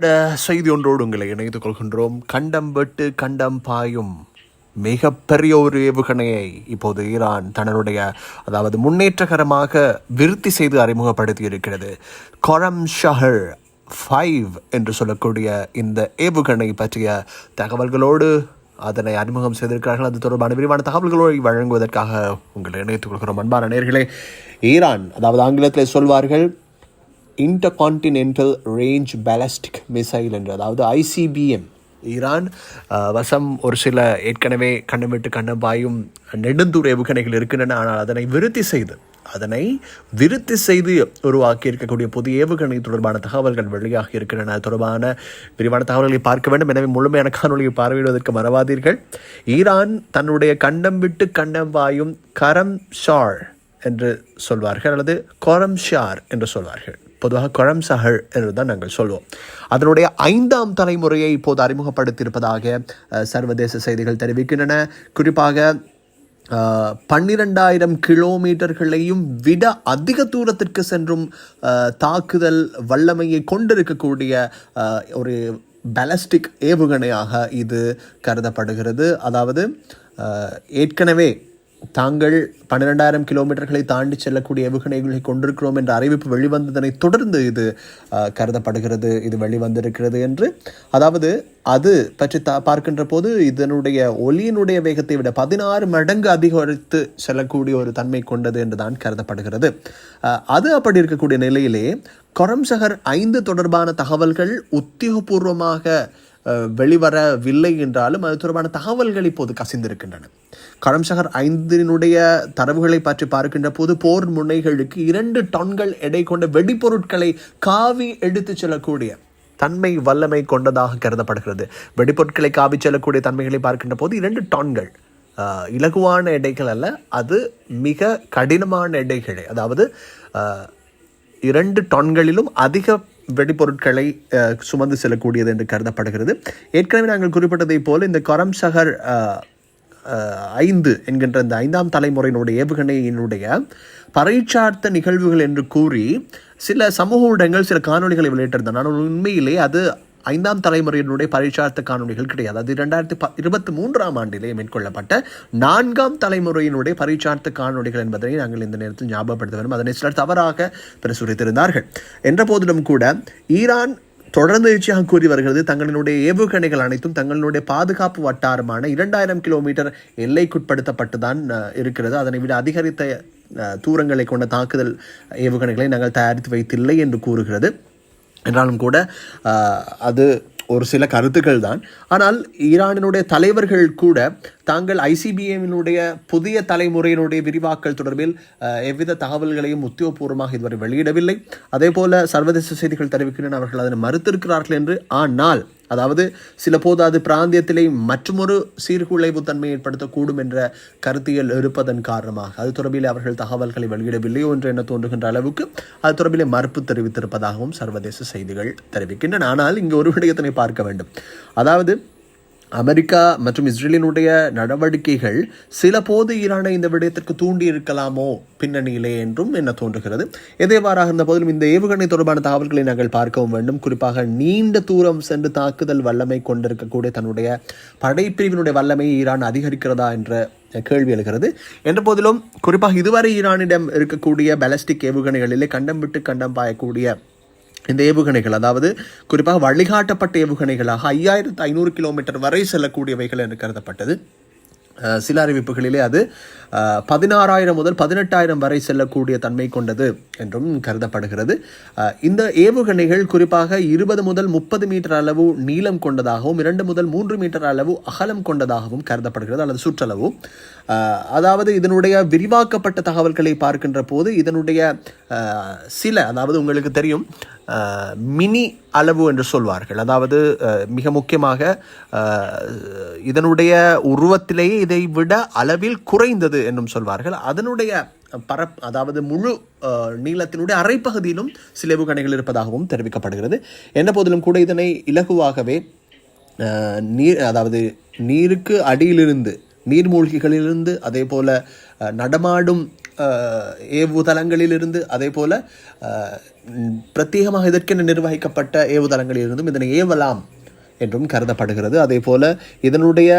இந்த செய்தி ஒன்றோடு உங்களை இணைத்துக் கொள்கின்றோம். கண்டம் வெட்டு கண்டம் பாயும் மிகப்பெரிய ஒரு ஏவுகணையை இப்போது ஈரான் தன்னுடைய அதாவது முன்னேற்றகரமாக விருத்தி செய்து அறிமுகப்படுத்தி இருக்கிறது கொரம் ஷஹர் ஃபைவ் என்று சொல்லக்கூடிய இந்த ஏவுகணை பற்றிய தகவல்களோடு அதனை அறிமுகம் செய்திருக்கிறார்கள். அது தொடர்பான விரிவான தகவல்களை வழங்குவதற்காக உங்களை இணைத்துக் கொள்கிறோம். அன்பான நேர்களே ஈரான் அதாவது ஆங்கிலத்தில் சொல்வார்கள் இன்டர்கான்டினென்டல் ரேஞ்ச் பேலஸ்டிக் மிசைல் என்று அதாவது ஐசிபிஎம் ஈரான் வசம் ஒரு சில ஏற்கனவே கண்ணமிட்டு விட்டு பாயும் நெடுந்தூர ஏவுகணைகள் இருக்கின்றன ஆனால் அதனை விருத்தி செய்து அதனை விருத்தி செய்து உருவாக்கி இருக்கக்கூடிய புதிய ஏவுகணை தொடர்பான தகவல்கள் வெளியாக இருக்கின்றன. தொடர்பான விரிவான தகவல்களை பார்க்க வேண்டும். எனவே முழுமையான காணொலியை பார்வையிடுவதற்கு மறவாதீர்கள். ஈரான் தன்னுடைய கண்டம் விட்டு கண்டம் பாயும் கரம் ஷார் என்று சொல்வார்கள் அல்லது கொரம் ஷார் என்று சொல்வார்கள். பொதுவாக குழம் சஹர் என்று தான் நாங்கள் சொல்வோம். அதனுடைய ஐந்தாம் தலைமுறையை இப்போது அறிமுகப்படுத்தியிருப்பதாக சர்வதேச செய்திகள் தெரிவிக்கின்றன. குறிப்பாக பன்னிரெண்டாயிரம் கிலோமீட்டர்களையும் விட அதிக தூரத்திற்கு சென்றும் தாக்குதல் வல்லமையை கொண்டிருக்கக்கூடிய ஒரு பேலஸ்டிக் ஏவுகணையாக இது கருதப்படுகிறது. அதாவது ஏற்கனவே தாங்கள் பன்னிரெண்டாயிரம் கிலோமீட்டர்களை தாண்டி செல்லக்கூடிய ஏவுகணைகளை கொண்டிருக்கிறோம் என்ற அறிவிப்பு வெளிவந்ததனை தொடர்ந்து இது கருதப்படுகிறது இது வெளிவந்திருக்கிறது என்று. அதாவது அது பற்றி தா பார்க்கின்ற போது இதனுடைய ஒலியினுடைய வேகத்தை விட பதினாறு மடங்கு அதிகரித்து செல்லக்கூடிய ஒரு தன்மை கொண்டது என்றுதான் கருதப்படுகிறது. அது அப்படி இருக்கக்கூடிய நிலையிலே கொரம்சகர் ஐந்து தொடர்பான தகவல்கள் உத்தியோகபூர்வமாக வெளிவரவில்லை என்றாலும் அது தொடர்பான தகவல்கள் இப்போது கசிந்திருக்கின்றன. கரம்சகர் ஐந்தினுடைய தரவுகளை பற்றி பார்க்கின்ற போது போர் முனைகளுக்கு இரண்டு டன்கள் எடை கொண்ட வெடிப்பொருட்களை காவி எடுத்துச் செல்லக்கூடிய தன்மை வல்லமை கொண்டதாக கருதப்படுகிறது. வெடிப்பொருட்களை காவி செல்லக்கூடிய தன்மைகளை பார்க்கின்ற போது இரண்டு டன்கள் இலகுவான எடைகள் அல்ல அது மிக கடினமான எடைகளே. அதாவது இரண்டு டன்களிலும் அதிக வெடிப்பொருட்களை சுமந்து செல்லக்கூடியது என்று கருதப்படுகிறது. ஏற்கனவே நாங்கள் குறிப்பிட்டதைப் போல் இந்த கரம் சகர் ஐந்து என்கின்ற இந்த ஐந்தாம் தலைமுறையினுடைய ஏவுகணையினுடைய பரீட்சார்த்த நிகழ்வுகள் என்று கூறி சில சமூக ஊடகங்கள் சில காணொளிகளை வெளியிட்டிருந்தன. ஆனால் உண்மையிலே அது ஐந்தாம் தலைமுறையினுடைய பரீட்சார்த்த காணொலிகள் கிடையாது. அது இரண்டாயிரத்தி ப இருபத்தி மூன்றாம் ஆண்டிலே மேற்கொள்ளப்பட்ட நான்காம் தலைமுறையினுடைய பரீட்சார்த்த காணொளிகள் என்பதை நாங்கள் இந்த நேரத்தில் ஞாபகப்படுத்த வேண்டும். அதனை சிலர் தவறாக பிரசுரித்திருந்தார்கள். என்ற போதிலும் கூட ஈரான் தொடர்ந்து எழுச்சியாக கூறி வருகிறது. தங்களினுடைய ஏவுகணைகள் அனைத்தும் தங்களுடைய பாதுகாப்பு வட்டாரமான இரண்டாயிரம் கிலோமீட்டர் எல்லைக்குட்படுத்தப்பட்டு தான் இருக்கிறது. அதனை விட அதிகரித்த தூரங்களை கொண்ட தாக்குதல் ஏவுகணைகளை நாங்கள் தயாரித்து வைத்தில்லை என்று கூறுகிறது. என்றாலும் கூட அது ஒரு சில கருத்துக்கள் தான். ஆனால் ஈரானினுடைய தலைவர்கள் கூட தாங்கள் ஐசிபிஎம்மினுடைய புதிய தலைமுறையினுடைய விரிவாக்கல் தொடர்பில் எவ்வித தகவல்களையும் உத்தியோகபூர்வமாக இதுவரை வெளியிடவில்லை. அதே போல சர்வதேச செய்திகள் தெரிவிக்கின்றன அவர்கள் அதனை மறுத்திருக்கிறார்கள் என்று. ஆனால் அதாவது சில போது அது பிராந்தியத்திலே மற்றொரு சீர்குலைவு தன்மை ஏற்படுத்தக்கூடும் என்ற கருத்தியல் இருப்பதன் காரணமாக. அது தொடர்பில் அவர்கள் தகவல்களை வெளியிடவில்லையோ என்று என தோன்றுகின்ற அளவுக்கு அது தொடர்பிலே மறுப்பு தெரிவித்திருப்பதாகவும் சர்வதேச செய்திகள் தெரிவிக்கின்றன. ஆனால் இங்கு ஒரு விடயத்தினை பார்க்க வேண்டும். அதாவது அமெரிக்கா மற்றும் இஸ்ரேலினுடைய நடவடிக்கைகள் சில போது ஈரானை இந்த விடயத்திற்கு தூண்டி இருக்கலாமோ பின்னணியிலே என்றும் என்ன தோன்றுகிறது. எதேவாறாக இருந்த போதிலும் இந்த ஏவுகணை தொடர்பான தகவல்களை நாங்கள் பார்க்கவும் வேண்டும். குறிப்பாக நீண்ட தூரம் சென்று தாக்குதல் வல்லமை கொண்டிருக்கக்கூடிய தன்னுடைய படைப்பிரிவினுடைய வல்லமையை ஈரான் அதிகரிக்கிறதா என்ற கேள்வி எழுகிறது. என்ற போதிலும் குறிப்பாக இதுவரை ஈரானிடம் இருக்கக்கூடிய பேலஸ்டிக் ஏவுகணைகளிலே கண்டம் விட்டு கண்டம் பாயக்கூடிய இந்த ஏவுகணைகள் அதாவது குறிப்பாக வழிகாட்டப்பட்ட ஏவுகணைகளாக ஐயாயிரத்து ஐநூறு கிலோமீட்டர் வரை செல்லக்கூடியவைகள் என்று கருதப்பட்டது. சில அறிவிப்புகளிலே அது பதினாறாயிரம் முதல் பதினெட்டாயிரம் வரை செல்லக்கூடிய தன்மை கொண்டது என்றும் கருதப்படுகிறது. இந்த ஏவுகணைகள் குறிப்பாக இருபது முதல் முப்பது மீட்டர் அளவு நீளம் கொண்டதாகவும் இரண்டு முதல் மூன்று மீட்டர் அளவு அகலம் கொண்டதாகவும் கருதப்படுகிறது அல்லது சுற்றளவு. அதாவது இதனுடைய விரிவாக்கப்பட்ட தகவல்களை பார்க்கின்ற போது இதனுடைய சில அதாவது உங்களுக்கு தெரியும் மினி அளவு என்று சொல்வார்கள். அதாவது மிக முக்கியமாக இதனுடைய உருவத்திலேயே இதை விட அளவில் குறைந்தது என்றும் சொல்வார்கள். அதனுடைய பரப் அதாவது முழு நீளத்தினுடைய அரைப்பகுதியிலும் சில ஏவுகணைகள் இருப்பதாகவும் தெரிவிக்கப்படுகிறது. என்ன போதிலும் கூட இதனை இலகுவாகவே நீர் அதாவது நீருக்கு அடியிலிருந்து நீர்மூழ்கிகளிலிருந்து அதே போல் நடமாடும் ஏவுதளங்களிலிருந்து அதே போல் பிரத்யேகமாக இதற்கென நிர்வகிக்கப்பட்ட ஏவுதளங்களிலிருந்தும் இதனை ஏவலாம் என்றும் கருதப்படுகிறது. அதே போல் இதனுடைய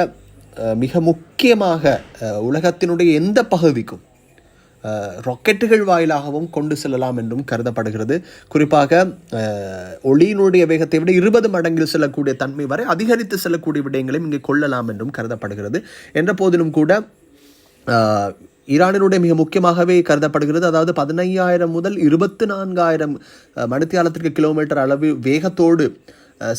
மிக முக்கியமாக உலகத்தினுடைய எந்த பகுதிக்கும் ராக்கெட்டுகள் வாயிலாகவும் கொண்டு செல்லலாம் என்றும் கருதப்படுகிறது. குறிப்பாக ஒளியினுடைய வேகத்தை விட இருபது மடங்கில் செல்லக்கூடிய தன்மை வரை அதிகரித்து செல்லக்கூடிய விடயங்களையும் இங்கே கொள்ளலாம் என்றும் கருதப்படுகிறது. என்ற போதிலும் கூட ஈரானினுடைய மிக முக்கியமாகவே கருதப்படுகிறது. அதாவது பதினையாயிரம் முதல் இருபத்தி நான்காயிரம் மணித்தியாலத்திற்கு கிலோமீட்டர் அளவு வேகத்தோடு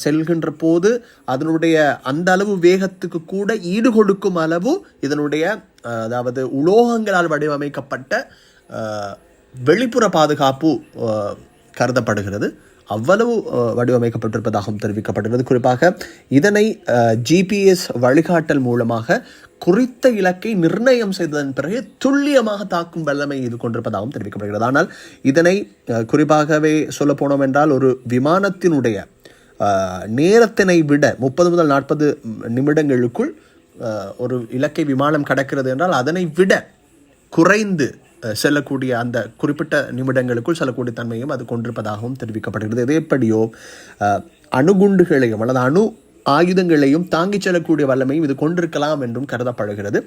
செல்கின்ற போது அதனுடைய அந்த அளவு வேகத்துக்கு கூட ஈடு கொடுக்கும் அளவு இதனுடைய அதாவது உலோகங்களால் வடிவமைக்கப்பட்ட வெளிப்புற பாதுகாப்பு கருதப்படுகிறது. அவ்வளவு வடிவமைக்கப்பட்டிருப்பதாகவும் தெரிவிக்கப்படுகிறது. குறிப்பாக இதனை ஜிபிஎஸ் வழிகாட்டல் மூலமாக குறித்த இலக்கை நிர்ணயம் செய்ததன் பிறகு துல்லியமாக தாக்கும் வல்லமை இது கொண்டிருப்பதாகவும் தெரிவிக்கப்படுகிறது. ஆனால் இதனை குறிப்பாகவே சொல்ல போனோம் என்றால் ஒரு விமானத்தினுடைய நேரத்தினை விட முப்பது முதல் நாற்பது நிமிடங்களுக்குள் ஒரு இலக்கை விமானம் கடக்கிறது என்றால் அதனை விட குறைந்து செல்லக்கூடிய அந்த குறிப்பிட்ட நிமிடங்களுக்குள் செல்லக்கூடிய தன்மையும் அது கொண்டிருப்பதாகவும் தெரிவிக்கப்படுகிறது. இது எப்படியோ அணுகுண்டுகளையும் அல்லது அணு ஆயுதங்களையும் தாங்கிச் செல்லக்கூடிய வல்லமையும் இது கொண்டிருக்கலாம் என்றும் கருதப்படுகிறது.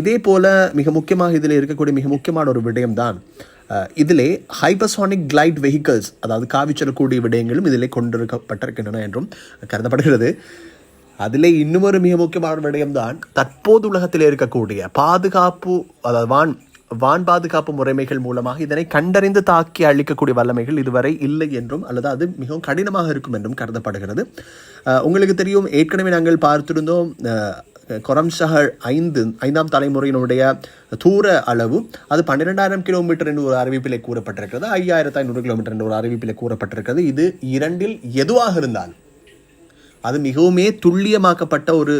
இதே போல மிக முக்கியமாக இதில் இருக்கக்கூடிய மிக முக்கியமான ஒரு விடயம்தான் இதிலே ஹைப்பர்சானிக் கிளைட் வெஹிக்கல்ஸ் அதாவது காவி செல்லக்கூடிய விடயங்களும் இதிலே கொண்டிருக்கப்பட்டிருக்கின்றன என்றும் கருதப்படுகிறது. அதிலே இன்னுமொரு மிக முக்கியமான விடயம்தான் தற்போது உலகத்தில் இருக்கக்கூடிய பாதுகாப்பு அதாவது வான் வான் பாதுகாப்பு முறைமைகள் மூலமாக இதனை கண்டறிந்து தாக்கி அழிக்கக்கூடிய வல்லமைகள் இதுவரை இல்லை என்றும் அல்லது அது மிகவும் கடினமாக இருக்கும் என்றும் கருதப்படுகிறது. உங்களுக்கு தெரியும் ஏற்கனவே நாங்கள் பார்த்திருந்தோம் கொரம்சஹர் ஐந்து ஐந்தாம் தலைமுறையினுடைய தூர அளவு அது பன்னிரெண்டாயிரம் கிலோமீட்டர் என்று ஒரு அறிவிப்பிலே கூறப்பட்டிருக்கிறது. ஐயாயிரத்து ஐநூறு கிலோமீட்டர் என்று ஒரு அறிவிப்பிலே கூறப்பட்டிருக்கிறது. இது இரண்டில் எதுவாக இருந்தாலும் அது மிகவுமே துல்லியமாக்கப்பட்ட ஒரு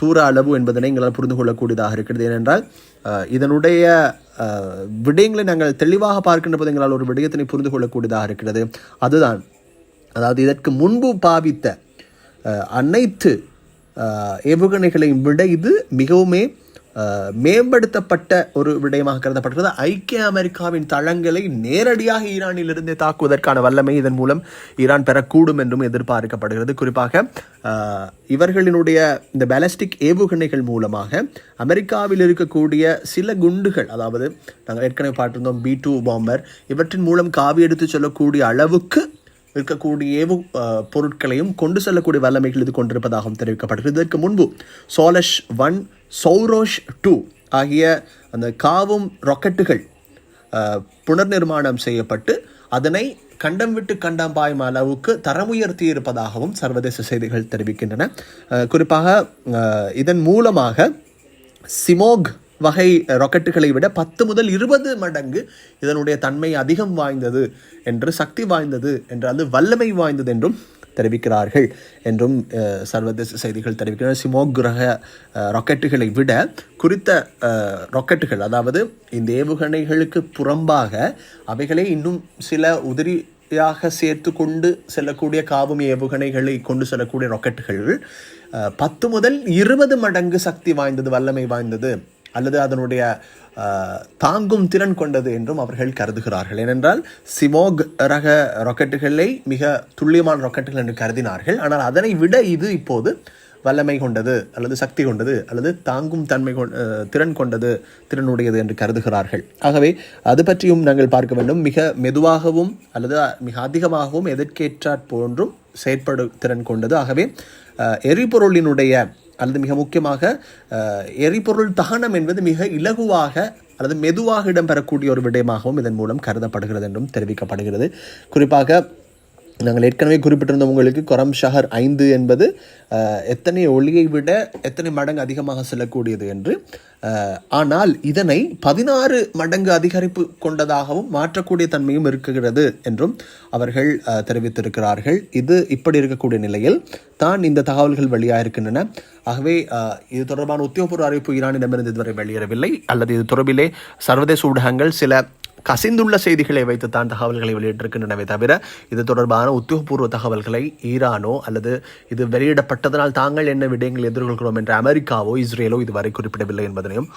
தூர அளவு என்பதனை எங்களால் புரிந்து கொள்ளக்கூடியதாக இருக்கிறது. ஏனென்றால் இதனுடைய விடயங்களை நாங்கள் தெளிவாக பார்க்கின்ற போது எங்களால் ஒரு விடயத்தினை புரிந்து கொள்ளக்கூடியதாக இருக்கிறது. அதுதான் அதாவது இதற்கு முன்பு பாவித்த அனைத்து ஏவுகணைகளையும் விட இது மிகவுமே மேம்படுத்தப்பட்ட ஒரு விடயமாக கருதப்படுகிறது ஐக்கிய அமெரிக்காவின் தளங்களை நேரடியாக ஈரானிலிருந்தே தாக்குவதற்கான வல்லமை இதன் மூலம் ஈரான் பெறக்கூடும் என்றும் எதிர்பார்க்கப்படுகிறது. குறிப்பாக இவர்களினுடைய இந்த பேலஸ்டிக் ஏவுகணைகள் மூலமாக அமெரிக்காவில் இருக்கக்கூடிய சில குண்டுகள் அதாவது நாங்கள் ஏற்கனவே பார்த்திருந்தோம் பி டூ பாம்பர் இவற்றின் மூலம் காவி எடுத்து செல்லக்கூடிய அளவுக்கு இருக்கக்கூடிய ஏவு பொருட்களையும் கொண்டு செல்லக்கூடிய வல்லமைகள் இது கொண்டிருப்பதாகவும் தெரிவிக்கப்படுகிறது இதற்கு முன்பு சோலஷ் ஒன் சௌரோஷ் டூ ஆகிய அந்த காவும் ராக்கெட்டுகள் புனர் புனர்நிர்மாணம் செய்யப்பட்டு அதனை கண்டம் விட்டு கண்டம் பாயும் அளவுக்கு தரம் உயர்த்தி இருப்பதாகவும் சர்வதேச செய்திகள் தெரிவிக்கின்றன. குறிப்பாக இதன் மூலமாக சிமோக் வகை ராக்கெட்டுகளை விட பத்து முதல் இருபது மடங்கு இதனுடைய தன்மை அதிகம் வாய்ந்தது என்று சக்தி வாய்ந்தது என்று அது வல்லமை வாய்ந்தது என்றும் தெரிவிக்கிறார்கள் என்றும் சர்வதேச செய்திகள் தெரிவிக்கிறார்கள் சிமோக்ரக ராக்கெட்டுகளை விட குறித்த ராக்கெட்டுகள் அதாவது இந்த ஏவுகணைகளுக்கு புறம்பாக அவைகளை இன்னும் சில உதிரி யாக சேர்த்து கொண்டு செல்லக்கூடிய காவும் ஏவுகணைகளை கொண்டு செல்லக்கூடிய ராக்கெட்டுகள் பத்து முதல் இருபது மடங்கு சக்தி வாய்ந்தது வல்லமை வாய்ந்தது. அல்லது அதனுடைய தாங்கும் திறன் கொண்டது என்றும் அவர்கள் கருதுகிறார்கள். ஏனென்றால் சிமோக் ரக ராக்கெட்டுகளை மிக துல்லியமான ராக்கெட்டுகள் என்று கருதினார்கள். ஆனால் அதனை விட இது இப்போது வல்லமை கொண்டது அல்லது சக்தி கொண்டது அல்லது தாங்கும் தன்மை திறன் கொண்டது திறனுடையது என்று கருதுகிறார்கள். ஆகவே அது பற்றியும் நாங்கள் பார்க்க வேண்டும். மிக மெதுவாகவும் அல்லது மிக அதிகமாகவும் எதற்கேற்றாற் போன்றும் செயற்படு திறன் கொண்டது. ஆகவே எரிபொருளினுடைய அல்லது மிக முக்கியமாக எரிபொருள் தகனம் என்பது மிக இலகுவாக அல்லது மெதுவாக இடம்பெறக்கூடிய ஒரு விடயமாகவும் இதன் மூலம் கருதப்படுகிறது என்றும் தெரிவிக்கப்படுகிறது. குறிப்பாக நாங்கள் ஏற்கனவே குறிப்பிட்டிருந்த உங்களுக்கு கொரம் ஷஹர் ஐந்து என்பது எத்தனை ஒளியை விட எத்தனை மடங்கு அதிகமாக செல்லக்கூடியது என்று. ஆனால் இதனை பதினாறு மடங்கு அதிகரிப்பு கொண்டதாகவும் மாற்றக்கூடிய தன்மையும் இருக்கிறது என்றும் அவர்கள் தெரிவித்திருக்கிறார்கள். இது இப்படி இருக்கக்கூடிய நிலையில் தான் இந்த தகவல்கள் வெளியாக இருக்கின்றன ஆகவே இது தொடர்பான உத்தியோகபூர்வ அறிவிப்பு ஈரானிடமிருந்து இதுவரை வெளியேறவில்லை. அல்லது இது தொடர்பிலே சர்வதேச ஊடகங்கள் சில கசிந்துள்ள செய்திகளை வைத்துத்தான் தகவல்களை வெளியிட்டிருக்கின்றனவே தவிர இது தொடர்பான உத்தியோகபூர்வ தகவல்களை ஈரானோ அல்லது இது வெளியிடப்பட்டதனால் தாங்கள் என்ன விடயங்கள் எதிர்கொள்கிறோம் என்று அமெரிக்காவோ இஸ்ரேலோ இதுவரை குறிப்பிடவில்லை என்பதனையும்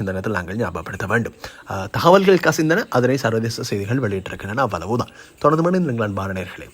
இந்த நேரத்தில் நாங்கள் ஞாபகப்படுத்த வேண்டும். தகவல்கள் கசிந்தன அதனை சர்வதேச செய்திகள் வெளியிட்டிருக்கின்றன அவ்வளவுதான். தொடர்ந்து மணி நீங்கள் அன்பான நேர்களே.